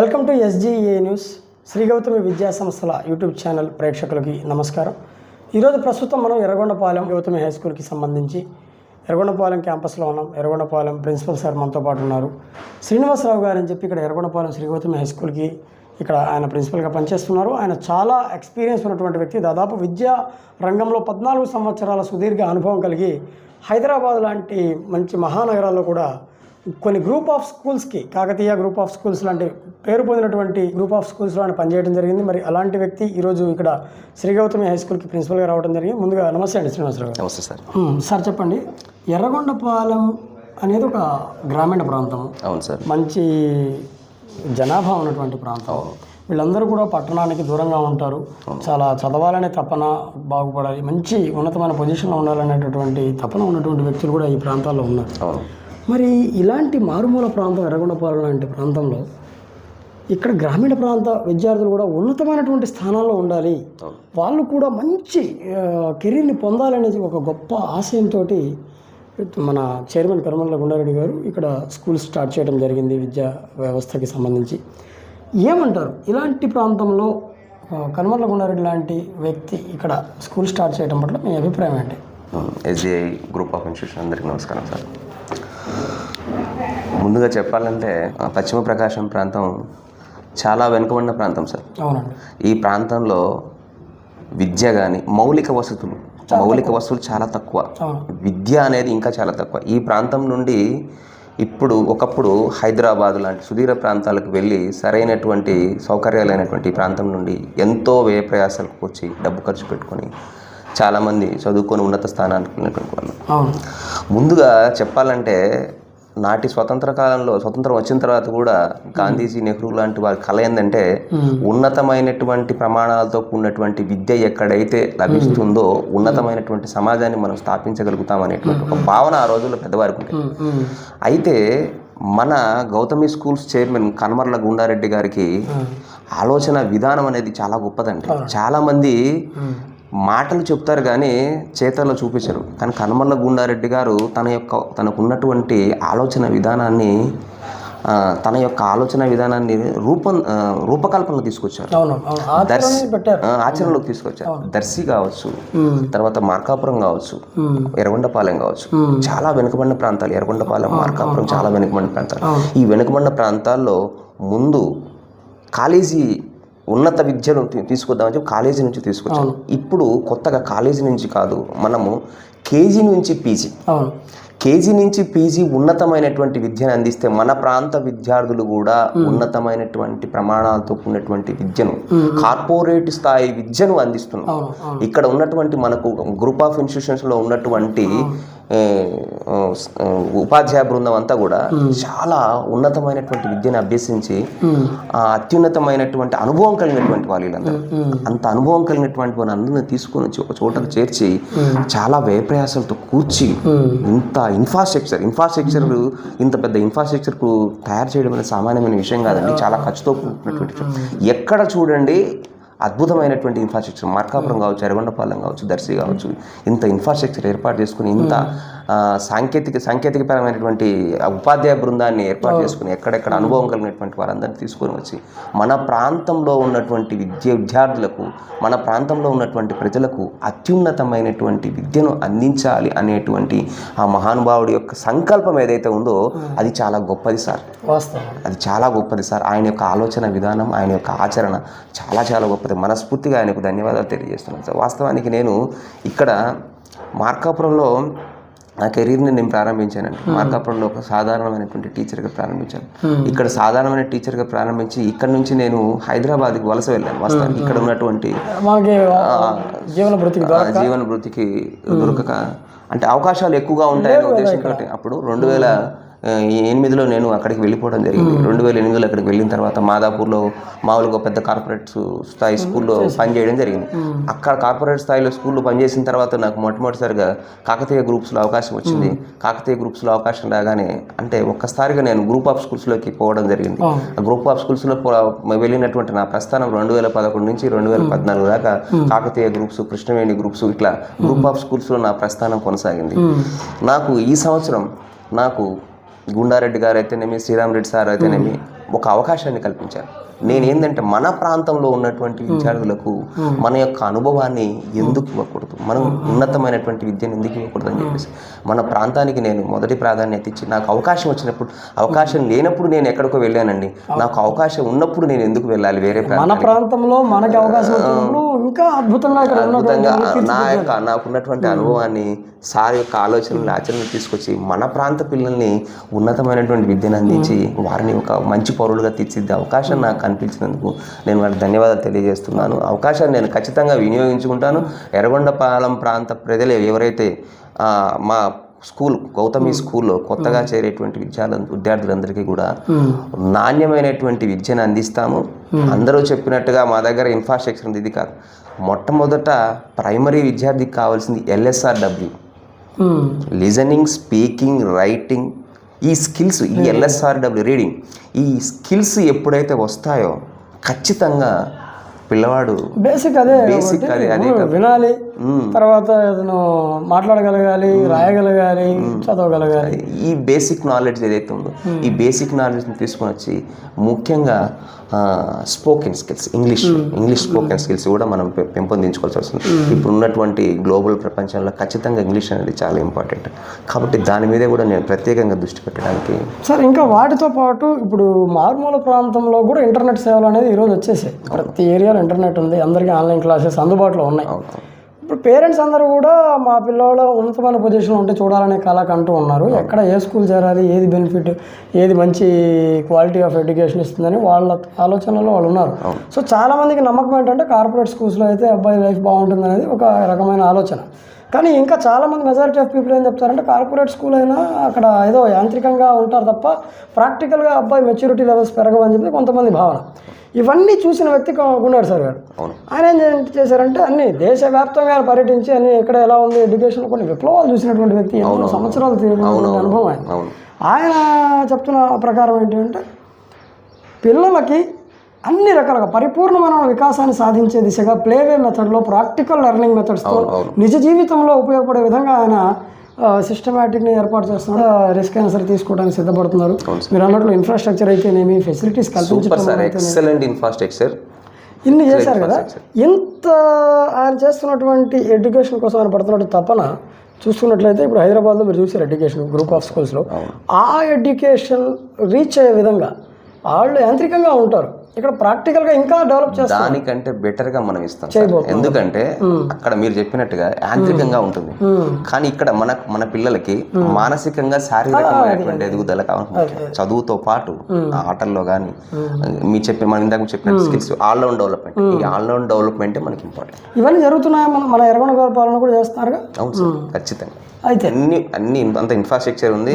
Welcome to SGA news Shri Gautami విద్యా సంస్థల YouTube channel ప్రేక్షకులకి నమస్కారం. ఈరోజు ప్రస్తుతం మనం ఎర్రగొండపాలెం గౌతమి హై స్కూల్కి సంబంధించి ఎర్రగొండపాలెం క్యాంపస్లో ఉన్నాం. ఎర్రగొండపాలెం ప్రిన్సిపల్ సార్ మనతో పాటు ఉన్నారు. శ్రీనివాసరావు గారు అని చెప్పి ఇక్కడ ఎర్రగొండపాలెం శ్రీ గౌతమి హై స్కూల్కి ఇక్కడ ఆయన ప్రిన్సిపల్గా పనిచేస్తున్నారు. ఆయన చాలా ఎక్స్పీరియన్స్ ఉన్నటువంటి వ్యక్తి. దాదాపు విద్యా రంగంలో పద్నాలుగు సంవత్సరాల సుదీర్ఘ అనుభవం కలిగి హైదరాబాద్ లాంటి మంచి మహానగరాల్లో కూడా కొన్ని గ్రూప్ ఆఫ్ స్కూల్స్కి కాకతీయ గ్రూప్ ఆఫ్ స్కూల్స్ లాంటి పేరు పొందినటువంటి గ్రూప్ ఆఫ్ స్కూల్స్లో ఆయన పనిచేయడం జరిగింది. మరి అలాంటి వ్యక్తి ఈరోజు ఇక్కడ శ్రీ గౌతమి హై స్కూల్కి ప్రిన్సిపల్గా రావడం జరిగింది. ముందుగా నమస్తే అండి శ్రీనివాసరావు నమస్తే సార్. సార్ చెప్పండి. ఎర్రగొండపాలెం అనేది ఒక గ్రామీణ ప్రాంతం. అవును సార్. మంచి జనాభా ఉన్నటువంటి ప్రాంతం. వీళ్ళందరూ కూడా పట్టణానికి దూరంగా ఉంటారు. చాలా చదవాలనే తపన బాగుపడాలి. మంచి ఉన్నతమైన పొజిషన్లో ఉండాలనేటటువంటి తపన ఉన్నటువంటి వ్యక్తులు కూడా ఈ ప్రాంతాల్లో ఉన్నారు. అవును. మరి ఇలాంటి మారుమూల ప్రాంతం ఎర్రగొండపాలెం లాంటి ప్రాంతంలో ఇక్కడ గ్రామీణ ప్రాంత విద్యార్థులు కూడా ఉన్నతమైనటువంటి స్థానాల్లో ఉండాలి. వాళ్ళు కూడా మంచి కెరీర్ని పొందాలనేది ఒక గొప్ప ఆశయంతో మన చైర్మన్ కర్మల గుండారెడ్డి గారు ఇక్కడ స్కూల్ స్టార్ట్ చేయడం జరిగింది విద్యా వ్యవస్థకి సంబంధించి. ఏమంటారు? ఇలాంటి ప్రాంతంలో ఆ, కనుమర్ల గుండారెడ్డి లాంటి వ్యక్తి ఇక్కడ స్కూల్ స్టార్ట్ చేయడం పట్ల మీ అభిప్రాయం ఏంటి? ఎస్బీఐ గ్రూప్ ఆఫ్ ఇన్స్టిట్యూషన్ అందరికీ నమస్కారం సార్. ముందుగా చెప్పాలంటే పశ్చిమ ప్రకాశం ప్రాంతం చాలా వెనుకబడిన ప్రాంతం సార్. ఈ ప్రాంతంలో విద్య కానీ మౌలిక వసతులు మౌలిక వసతులు చాలా తక్కువ. విద్య అనేది ఇంకా చాలా తక్కువ. ఈ ప్రాంతం నుండి ఇప్పుడు ఒకప్పుడు హైదరాబాద్ లాంటి సుదీర ప్రాంతాలకు వెళ్ళి సరైనటువంటి సౌకర్యాలైనటువంటి ప్రాంతం నుండి ఎంతో వ్యయ ప్రయాసాలకు వచ్చి డబ్బు ఖర్చు పెట్టుకొని చాలామంది చదువుకొని ఉన్నత స్థానానికి వెళ్ళినటువంటి వాళ్ళు. ముందుగా చెప్పాలంటే నాటి స్వతంత్ర కాలంలో స్వతంత్రం వచ్చిన తర్వాత కూడా గాంధీజీ నెహ్రూ లాంటి వారి కళ ఏంటంటే ఉన్నతమైనటువంటి ప్రమాణాలతో కూడినటువంటి విద్య ఎక్కడైతే లభిస్తుందో ఉన్నతమైనటువంటి సమాజాన్ని మనం స్థాపించగలుగుతాం అనేటువంటి ఒక భావన ఆ రోజుల్లో పెద్దవారికి ఉంటుంది అయితే మన గౌతమి స్కూల్స్ చైర్మన్ కనమర్ల గుండారెడ్డి గారికి ఆలోచన విధానం అనేది చాలా గొప్పదండి. చాలా మంది మాటలు చెప్తారు కానీ చేతల్లో చూపించరు. కానీ కనమర్ల గుండారెడ్డి గారు తన యొక్క తనకున్నటువంటి ఆలోచన విధానాన్ని తన యొక్క ఆలోచన విధానాన్ని రూపం రూపకల్పనలో తీసుకొచ్చారు. ఆ, ఆచరణలోకి తీసుకొచ్చారు. దర్శి కావచ్చు తర్వాత మార్కాపురం కావచ్చు ఎర్రగొండపాలెం కావచ్చు చాలా వెనుకబడిన ప్రాంతాలు ఎర్రగొండపాలెం మార్కాపురం చాలా వెనుకబడిన ప్రాంతాలు. ఈ వెనుకబడిన ప్రాంతాల్లో ముందు కాలేజీ ఉన్నత విద్యను తీసుకొద్దామని చెప్పి కాలేజీ నుంచి తీసుకొచ్చాం. ఇప్పుడు కొత్తగా కాలేజీ నుంచి కాదు మనము కేజీ నుంచి పీజీ. కేజీ నుంచి పీజీ ఉన్నతమైనటువంటి విద్యను అందిస్తే మన ప్రాంత విద్యార్థులు కూడా ఉన్నతమైనటువంటి ప్రమాణాలతో కూడినటువంటి విద్యను కార్పొరేట్ స్థాయి విద్యను అందిస్తున్నాం. అవును అవును. ఇక్కడ ఉన్నటువంటి మనకు గ్రూప్ ఆఫ్ ఇన్స్టిట్యూషన్స్లో ఉన్నటువంటి ఉపాధ్యాయ బృందం అంతా కూడా చాలా ఉన్నతమైనటువంటి విద్యను అభ్యసించి ఆ అత్యున్నతమైనటువంటి అనుభవం కలిగినటువంటి వాళ్ళు వీళ్ళందరూ అంత అనుభవం కలిగినటువంటి వాళ్ళని అందరిని తీసుకొని వచ్చి ఒక చోటకు చేర్చి చాలా వ్యయప్రయాసాలతో కూర్చి ఇంత ఇన్ఫ్రాస్ట్రక్చర్ ఇన్ఫ్రాస్ట్రక్చర్ ఇంత పెద్ద ఇన్ఫ్రాస్ట్రక్చర్కు తయారు చేయడం అనేది సామాన్యమైన విషయం కాదండి. చాలా ఖర్చుతో కూడుకున్నటువంటి విషయం. ఎక్కడ చూడండి అద్భుతమైనటువంటి ఇన్ఫ్రాస్ట్రక్చర్ మార్కాపురం కావచ్చు ఎర్రగొండపాలెం కావచ్చు దర్శి కావచ్చు ఇంత ఇన్ఫ్రాస్ట్రక్చర్ ఏర్పాటు చేసుకుని ఇంత ఆ, సాంకేతిక సాంకేతికపరమైనటువంటి ఉపాధ్యాయ బృందాన్ని ఏర్పాటు చేసుకుని ఎక్కడెక్కడ అనుభవం కలిగినటువంటి వారందరినీ తీసుకొని వచ్చి మన ప్రాంతంలో ఉన్నటువంటి విద్య విద్యార్థులకు మన ప్రాంతంలో ఉన్నటువంటి ప్రజలకు అత్యున్నతమైనటువంటి విద్యను అందించాలి అనేటువంటి ఆ మహానుభావుడి యొక్క సంకల్పం ఏదైతే ఉందో అది చాలా గొప్పది సార్. అది చాలా గొప్పది సార్. ఆయన యొక్క ఆలోచన విధానం ఆయన యొక్క ఆచరణ చాలా చాలా గొప్పది మనస్ఫూర్తిగా ఆయనకు ధన్యవాదాలు తెలియజేస్తున్నాను. సార్ వాస్తవానికి నేను ఇక్కడ మార్కాపురంలో నా కెరీర్ని నేను ప్రారంభించానండి. మార్కాపురంలో ఒక సాధారణమైనటువంటి టీచర్గా ప్రారంభించాను. ఇక్కడ సాధారణమైన టీచర్గా ప్రారంభించి ఇక్కడ నుంచి నేను హైదరాబాద్కి వలస వెళ్ళాను. వాస్తవానికి ఇక్కడ ఉన్నటువంటి జీవన ఆ, జీవన వృత్తికి దొరకక. అంటే అవకాశాలు ఎక్కువగా ఉంటాయనే ఉద్దేశంతో అప్పుడు రెండు వేల ఎనిమిదిలో నేను అక్కడికి వెళ్ళిపోవడం జరిగింది. రెండు వేల ఎనిమిదిలో అక్కడికి వెళ్ళిన తర్వాత మాదాపూర్లో మామూలుగా పెద్ద కార్పొరేట్ స్థాయి స్కూల్లో పనిచేయడం జరిగింది. అక్కడ కార్పొరేట్ స్థాయిలో స్కూల్లో పనిచేసిన తర్వాత నాకు మొట్టమొదటిసారిగా కాకతీయ గ్రూప్స్లో అవకాశం వచ్చింది. కాకతీయ గ్రూప్స్లో అవకాశం రాగానే అంటే ఒక్కసారిగా నేను గ్రూప్ ఆఫ్ స్కూల్స్లోకి పోవడం జరిగింది. ఆ గ్రూప్ ఆఫ్ స్కూల్స్లో వెళ్ళినటువంటి నా ప్రస్థానం రెండు వేల పదకొండు నుంచి రెండు వేల పద్నాలుగు దాకా కాకతీయ గ్రూప్స్ కృష్ణవేణి గ్రూప్స్ ఇట్లా గ్రూప్ ఆఫ్ స్కూల్స్లో నా ప్రస్థానం కొనసాగింది. నాకు ఈ సంవత్సరం నాకు గుండారెడ్డి గారు అయితేనేమి శ్రీరామ్ రెడ్డి సార్ అయితేనేమి ఒక అవకాశాన్ని కల్పించారు. నేను ఏంటంటే మన ప్రాంతంలో ఉన్నటువంటి విద్యార్థులకు మన యొక్క అనుభవాన్ని ఎందుకు ఇవ్వకూడదు? మనం ఉన్నతమైనటువంటి విద్యను ఎందుకు ఇవ్వకూడదు అని చెప్పేసి మన ప్రాంతానికి నేను మొదటి ప్రాధాన్యత ఇచ్చి నాకు అవకాశం వచ్చినప్పుడు అవకాశం లేనప్పుడు నేను ఎక్కడికో వెళ్ళానండి. నాకు అవకాశం ఉన్నప్పుడు నేను ఎందుకు వెళ్ళాలి వేరే మన ప్రాంతంలో మనకి అవకాశం ఇంకా అద్భుతంగా అద్భుతంగా నా యొక్క నాకున్నటువంటి అనుభవాన్ని సార్ యొక్క ఆలోచనలు ఆచరణ తీసుకొచ్చి మన ప్రాంత పిల్లల్ని ఉన్నతమైనటువంటి విద్యను అందించి వారిని ఒక మంచి పౌరులుగా తీర్చిద్దే అవకాశం నాకు కనిపించినందుకు నేను వారికి ధన్యవాదాలు తెలియజేస్తున్నాను. అవకాశాన్ని నేను ఖచ్చితంగా వినియోగించుకుంటాను. ఎర్రగొండపాలెం ప్రాంత ప్రజలు ఎవరైతే మా స్కూల్ గౌతమి స్కూల్లో కొత్తగా చేరేటువంటి విద్యార్థు విద్యార్థులందరికీ కూడా నాణ్యమైనటువంటి విద్యను అందిస్తాము. అందరూ చెప్పినట్టుగా మా దగ్గర ఇన్ఫ్రాస్ట్రక్చర్ ఉంది. ఇది కాదు. మొట్టమొదట ప్రైమరీ విద్యార్థికి కావాల్సింది ఎల్ఎస్ఆర్డబ్ల్యూ. లిజనింగ్ స్పీకింగ్ రైటింగ్ ఈ స్కిల్స్ ఈ ఎల్ఎస్ఆర్డబ్ల్యూ రీడింగ్ ఈ స్కిల్స్ ఎప్పుడైతే వస్తాయో ఖచ్చితంగా పిల్లవాడు బేసిక్ అదే బేసిక్ అది అదే వినాలి. తర్వాత ఏదైనా మాట్లాడగలగాలి రాయగలగాలి చదవగలగాలి. ఈ బేసిక్ నాలెడ్జ్ ఏదైతే ఉందో ఈ బేసిక్ నాలెడ్జ్ని తీసుకొని వచ్చి ముఖ్యంగా spoken skills English English spoken skills కూడా మనం పెంపొందించుకోవాల్సి వస్తుంది. ఇప్పుడు ఉన్నటువంటి గ్లోబల్ ప్రపంచంలో ఖచ్చితంగా ఇంగ్లీష్ అనేది చాలా ఇంపార్టెంట్ కాబట్టి దాని మీద కూడా నేను ప్రత్యేకంగా దృష్టి పెట్టడానికి సార్ ఇంకా వాటితో పాటు ఇప్పుడు మారుమూల ప్రాంతంలో కూడా ఇంటర్నెట్ సేవలు అనేది ఈరోజు వచ్చేసాయి. ప్రతి ఏరియాలో ఇంటర్నెట్ ఉంది అందరికీ ఆన్లైన్ క్లాసెస్ అందుబాటులో ఉన్నాయి. ఇప్పుడు పేరెంట్స్ అందరూ కూడా మా పిల్లలు ఉన్నతమైన పొజిషన్లో ఉంటే చూడాలనే కళకు అంటూ ఉన్నారు. ఎక్కడ ఏ స్కూల్ చేరాలి ఏది బెనిఫిట్ ఏది మంచి క్వాలిటీ ఆఫ్ ఎడ్యుకేషన్ ఇస్తుందని వాళ్ళ ఆలోచనలో వాళ్ళు ఉన్నారు. సో చాలా మందికి నమ్మకం ఏంటంటే కార్పొరేట్ స్కూల్స్లో అయితే అబ్బాయి లైఫ్ బాగుంటుంది అనేది ఒక రకమైన ఆలోచన. కానీ ఇంకా చాలామంది మెజారిటీ ఆఫ్ పీపుల్ ఏం చెప్తారంటే కార్పొరేట్ స్కూల్ అయినా అక్కడ ఏదో యాంత్రికంగా ఉంటారు తప్ప ప్రాక్టికల్గా అబ్బాయి మెచ్యూరిటీ లెవెల్స్ పెరగవని చెప్పి కొంతమంది భావన. ఇవన్నీ చూసిన వ్యక్తి ఉన్నాడు సార్ గారు. ఆయన ఏం చేశారంటే అన్ని దేశవ్యాప్తంగా పర్యటించి అన్ని ఎక్కడ ఎలా ఉంది ఎడ్యుకేషన్ కొన్ని విప్లవాలు చూసినటువంటి వ్యక్తి ఎన్నో సంవత్సరాలు అనుభవం ఆయన. ఆయన చెప్తున్న ప్రకారం ఏంటంటే పిల్లలకి అన్ని రకాలుగా పరిపూర్ణమైన వికాసాన్ని సాధించే దిశగా ప్లేవే మెథడ్లో ప్రాక్టికల్ లెర్నింగ్ మెథడ్స్తో నిజ జీవితంలో ఉపయోగపడే విధంగా ఆయన సిస్టమేటిక్ని ఏర్పాటు చేస్తున్నారు. రిస్క్ అయినా సరే తీసుకోవడానికి సిద్ధపడుతున్నారు. మీరు అన్నట్లు ఇన్ఫ్రాస్ట్రక్చర్ అయితేనేమి ఫెసిలిటీస్ కల్పించడం ఎక్సలెంట్ ఇన్ఫ్రాస్ట్రక్చర్ ఇన్ని చేశారు కదా. ఇంత ఆయన చేస్తున్నటువంటి ఎడ్యుకేషన్ కోసం ఆయన పడుతున్నట్టు తపన చూసుకున్నట్లయితే ఇప్పుడు హైదరాబాద్లో మీరు చూసారు ఎడ్యుకేషన్ గ్రూప్ ఆఫ్ స్కూల్స్లో ఆ ఎడ్యుకేషన్ రీచ్ అయ్యే విధంగా వాళ్ళు యాంత్రికంగా ఉంటారు. ఇక్కడ ప్రాక్టికల్గా ఇంకా డెవలప్ చేస్తారు దానికంటే బెటర్గా మనం ఇస్తాం. ఎందుకంటే అక్కడ మీరు చెప్పినట్టుగా యాంత్రికంగా ఉంటుంది. కానీ ఇక్కడ మన మన పిల్లలకి మానసికంగా శారీరకమైనటువంటి ఎదుగుదల కావాలి. చదువుతో పాటు ఆటల్లో కానీ మీ చెప్పిన మనం ఇందాక చెప్పిన స్కిల్స్ ఆల్రౌండ్ డెవలప్మెంట్ ఈ ఆల్రౌండ్ డెవలప్మెంట్ మనకి ఇంపార్టెంట్ ఇవన్నీ జరుగుతున్నాయి? మన మన ఎరగొండ గారి పాలన కూడా చేస్తున్నారుగా? అవును సార్ ఖచ్చితంగా. అయితే? అన్ని అన్ని అంత ఇన్ఫ్రాస్ట్రక్చర్ ఉంది.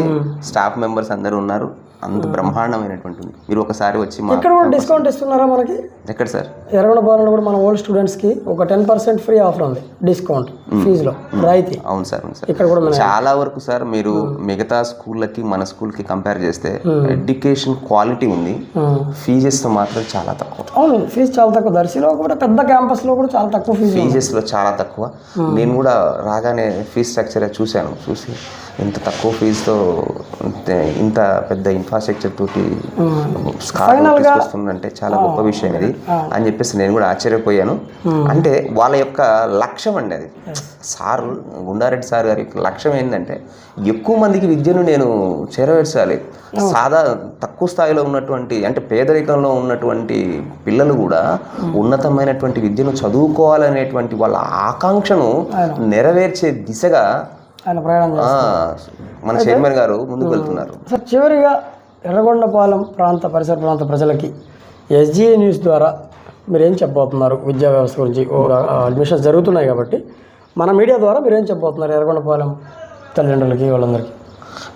స్టాఫ్ మెంబర్స్ అందరూ ఉన్నారు. అంత బ్రహ్మాండమైనటువంటి ఉంది మీరు ఒకసారి వచ్చి మా ఇక్కడ కూడా డిస్కౌంట్ ఇస్తున్నారా మనకి? ఎక్కడ సార్? ఎరగొండ పాలన కూడా మన ఓల్డ్ స్టూడెంట్స్కి ఒక టెన్ పర్సెంట్ ఫ్రీ ఆఫర్ ఉంది డిస్కౌంట్ ఫీజులో రాయితీ అవును సార్ అవును సార్. ఇక్కడ కూడా చాలా వరకు సార్ మీరు మిగతా స్కూళ్ళకి మన స్కూల్కి కంపేర్ చేస్తే ఎడ్యుకేషన్ క్వాలిటీ ఉంది. ఫీజెస్ మాత్రం చాలా తక్కువ. అవును ఫీజు చాలా తక్కువ. దర్శిలో కూడా పెద్ద క్యాంపస్లో కూడా చాలా తక్కువ ఫీజు ఫీజెస్లో చాలా తక్కువ. నేను కూడా రాగానే ఫీజ్ స్ట్రక్చర్ చూశాను. చూసి ఇంత తక్కువ ఫీజుతో ఇంత పెద్ద ఇన్ఫ్రాస్ట్రక్చర్ తోటి తీసుకొస్తుందంటే చాలా గొప్ప విషయం ఇది. అని చెప్పేసి నేను కూడా ఆశ్చర్యపోయాను. అంటే వాళ్ళ యొక్క లక్ష్యం అండి అది. సారు గుండారెడ్డి సార్ గారి యొక్క లక్ష్యం ఏంటంటే ఎక్కువ మందికి విద్యను నేను చేరవేర్చాలి. సాదా తక్కువ స్థాయిలో ఉన్నటువంటి అంటే పేదరికంలో ఉన్నటువంటి పిల్లలు కూడా ఉన్నతమైనటువంటి విద్యను చదువుకోవాలనేటువంటి వాళ్ళ ఆకాంక్షను నెరవేర్చే దిశగా ఆయన ప్రయాణం మన చైర్మన్ గారు ముందుకు వెళ్తున్నారు. సార్ చివరిగా ఎర్రగొండపాలెం ప్రాంత పరిసర ప్రాంత ప్రజలకి ఎస్జిఏ న్యూస్ ద్వారా మీరు చెప్పబోతున్నారు? విద్యా వ్యవస్థ గురించి అడ్మిషన్స్ జరుగుతున్నాయి కాబట్టి మన మీడియా ద్వారా మీరు చెప్పబోతున్నారు ఎర్రగొండపాలెం తల్లిదండ్రులకి వాళ్ళందరికీ?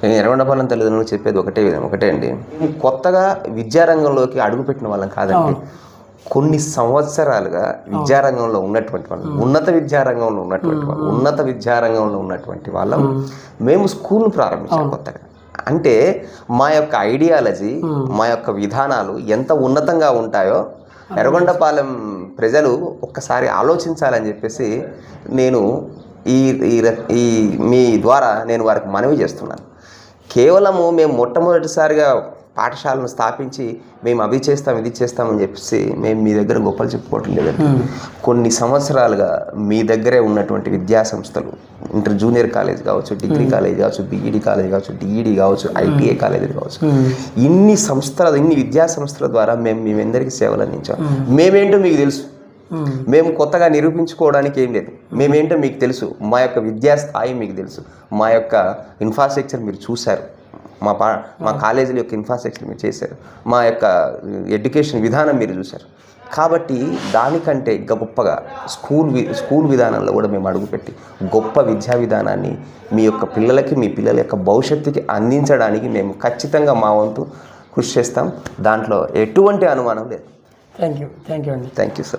నేను ఎర్రగొండపాలెం తల్లిదండ్రులు చెప్పేది ఒకటే ఒకటే అండి. కొత్తగా విద్యారంగంలోకి అడుగుపెట్టిన వాళ్ళం కాదండి. కొన్ని సంవత్సరాలుగా విద్యారంగంలో ఉన్నటువంటి వాళ్ళం ఉన్నత విద్యారంగంలో ఉన్నటువంటి వాళ్ళం ఉన్నత విద్యారంగంలో ఉన్నటువంటి వాళ్ళం. మేము. స్కూల్ను ప్రారంభించాం కొత్తగా. అంటే మా యొక్క ఐడియాలజీ మా యొక్క విధానాలు ఎంత ఉన్నతంగా ఉంటాయో ఎర్రగొండపాలెం ప్రజలు ఒక్కసారి ఆలోచించాలని చెప్పేసి నేను ఈ ఈ మీ ద్వారా నేను వారికి మనవి చేస్తున్నాను. కేవలము మేము మొట్టమొదటిసారిగా పాఠశాలను స్థాపించి మేము అవి చేస్తాం ఇది చేస్తామని చెప్పేసి మేము మీ దగ్గర గొప్పలు చెప్పుకోవటం లేదండి. కొన్ని సంవత్సరాలుగా మీ దగ్గరే ఉన్నటువంటి విద్యా సంస్థలు ఇంటర్ జూనియర్ కాలేజ్ కావచ్చు డిగ్రీ కాలేజ్ కావచ్చు బీఈడి కాలేజ్ కావచ్చు డిఈడి కావచ్చు ఐటీఐ కాలేజ్ కావచ్చు ఇన్ని సంస్థల ఇన్ని విద్యా సంస్థల ద్వారా మేము మేమెందరికీ సేవలు అందించాం. మేమేంటో మీకు తెలుసు. మేము కొత్తగా నిరూపించుకోవడానికి ఏం లేదు. మేమేంటో మీకు తెలుసు. మా యొక్క విద్యా స్థాయి మీకు తెలుసు. మా యొక్క ఇన్ఫ్రాస్ట్రక్చర్ మీరు చూశారు. మా పా మా కాలేజీల యొక్క ఇన్ఫ్రాస్ట్రక్చర్ మీరు చేశారు. మా యొక్క ఎడ్యుకేషన్ విధానం మీరు చూశారు. కాబట్టి దానికంటే ఇంకా గొప్పగా స్కూల్ వి స్కూల్ విధానంలో కూడా మేము అడుగుపెట్టి గొప్ప విద్యా విధానాన్ని మీ యొక్క పిల్లలకి మీ పిల్లల యొక్క భవిష్యత్తుకి అందించడానికి మేము ఖచ్చితంగా మా వంతు కృషి చేస్తాం. దాంట్లో ఎటువంటి అనుమానం లేదు. థ్యాంక్ యూ థ్యాంక్ యూ అండి థ్యాంక్ యూ సార్